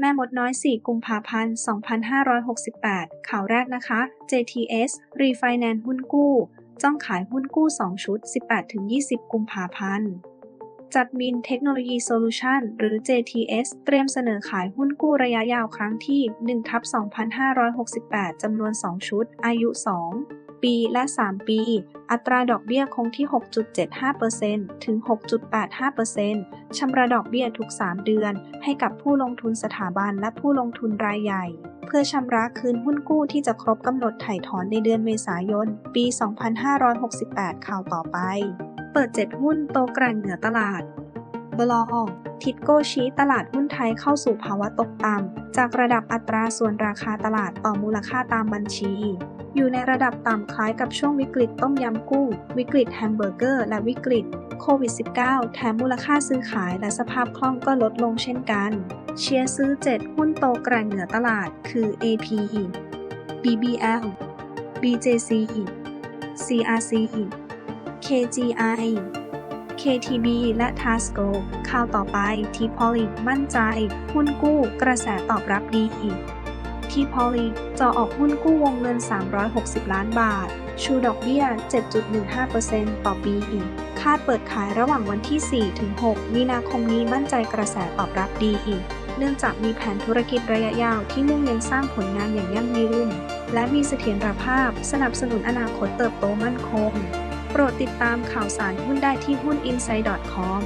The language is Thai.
แม่มดน้อย 4 กุมภาพันธ์ 2568 ข่าวแรกนะคะ JTS Refinance หุ้นกู้ จ้องขายหุ้นกู้ 2 ชุด 18-20 กุมภาพันธ์ จัดมินเทคโนโลยีโซลูชันหรือ JTS เตรียมเสนอขายหุ้นกู้ระยะยาวครั้งที่1ทับ2568 จำนวน 2 ชุด อายุ 2 ปีและ 3 ปี อัตราดอกเบี้ยคงที่ 6.75%ถึง 6.85%ชำระดอกเบี้ยทุก 3 เดือน ให้กับผู้ลงทุนสถาบันและผู้ลงทุนรายใหญ่ เพื่อชำระคืนหุ้นกู้ที่จะครบกำหนดไถ่ถอนในเดือนเมษายน ปี 2568 ข่าวต่อไป เปิด 7 หุ้นโตกร่งเหนือตลาด บลอทิดโกชี้ตลาดหุ้นไทยเข้าสู่ภาวะตกต่ำ จากระดับอัตราส่วนราคาตลาดต่อมูลค่าตามบัญชี อยู่ในระดับต่ำคล้ายกับช่วงวิกฤตต้มยำกุ้ง วิกฤตแฮมเบอร์เกอร์ และวิกฤตโควิด -19 แถมมูลค่าซื้อขายและสภาพคล่องก็ลดลงเช่นกัน เชียร์ซื้อ 7 หุ้นโตกร่งเหนือตลาด คือ AP BBL BJC CRC KGI KTB และ Tasco ข่าวต่อไป t p o l y มั่นใจ หุ้นกู้กระแสตอบรับดี t p o l y จะออกหุ้นกู้วงเงิน 360 ล้านบาท ชูดอกเบี้ย 7.15%ต่อปีอีกคาดเปิดขายระหว่างวันที่ 4-6 มีนาคมนี้มั่นใจกระแสตอบรับดีอีกเนื่องจากมีแผนธุรกิจระยะยาวที่มุ่งเน้นสร้างผลงานอย่างยั่งยืนและมีเสถียรภาพสนับสนุนอนาคตเติบโตมั่นคง โปรดติดตามข่าวสารหุ้นได้ที่หุ้น insight.com